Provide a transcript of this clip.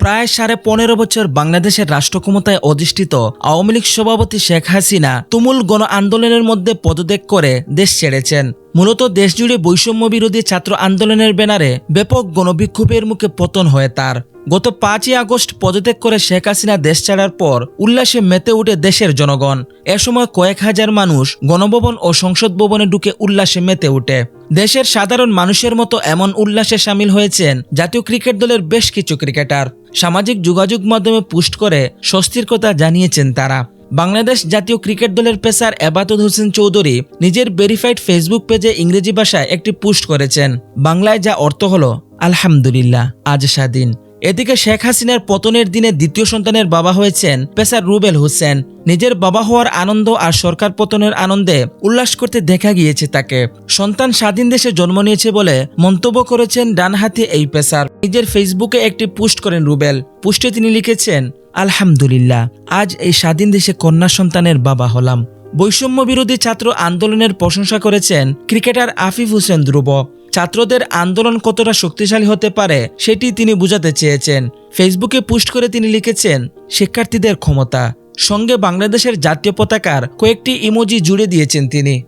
প্রায় সাড়ে পনেরো বছর বাংলাদেশের রাষ্ট্র ক্ষমতায় অধিষ্ঠিত আওয়ামী লীগ সভাপতি শেখ হাসিনা তুমুল গণ আন্দোলনের মধ্যে পদত্যাগ করে দেশ ছেড়েছেন। মূলত দেশজুড়ে বৈষম্য বিরোধী ছাত্র আন্দোলনের ব্যানারে ব্যাপক গণবিক্ষোভের মুখে পতন হয় তার। গত পাঁচই আগস্ট পদত্যাগ করে শেখ হাসিনা দেশ ছাড়ার পর উল্লাসে মেতে উঠে দেশের জনগণ। এ সময় কয়েক হাজার মানুষ গণভবন ও সংসদ ভবনে ঢুকে উল্লাসে মেতে ওঠে দেশের সাধারণ মানুষের মতো এমন উল্লাসে সামিল হয়েছেন জাতীয় ক্রিকেট দলের বেশ কিছু ক্রিকেটার। সামাজিক যোগাযোগ মাধ্যমে পোস্ট করে স্বস্তির কথা জানিয়েছেন তারা। বাংলাদেশ জাতীয় ক্রিকেট দলের পেসার এবাদত হোসেন চৌধুরী নিজের ভেরিফাইড ফেসবুক পেজে ইংরেজি ভাষায় একটি পোস্ট করেছেন। বাংলায় যা অর্থ হল, আলহামদুলিল্লাহ, আজ স্বাধীন। এদিকে শেখ হাসিনার পতনের দিনে দ্বিতীয় সন্তানের বাবা হয়েছেন পেসার রুবেল হোসেন। নিজের বাবা হওয়ার আনন্দ আর সরকার পতনের আনন্দে উল্লাস করতে দেখা গিয়েছে তাকে। সন্তান স্বাধীন দেশে জন্ম নিয়েছে বলে মন্তব্য করেছেন ডানহাতি এই পেসার। নিজের ফেসবুকে একটি পোস্ট করেন রুবেল। পোস্টে তিনি লিখেছেন, আলহামদুলিল্লাহ, আজ এই স্বাধীন দেশে কন্যা সন্তানের বাবা হলাম। বৈষম্য বিরোধী ছাত্র আন্দোলনের প্রশংসা করেছেন ক্রিকেটার আফিফ হোসেন ধ্রুব। ছাত্রদের আন্দোলন কতটা শক্তিশালী হতে পারে সেটি তিনি বুঝাতে চেয়েছেন। ফেসবুকে পোস্ট করে তিনি লিখেছেন, শিক্ষার্থীদের ক্ষমতা। সঙ্গে বাংলাদেশের জাতীয় পতাকার কয়েকটি ইমোজি জুড়ে দিয়েছেন তিনি।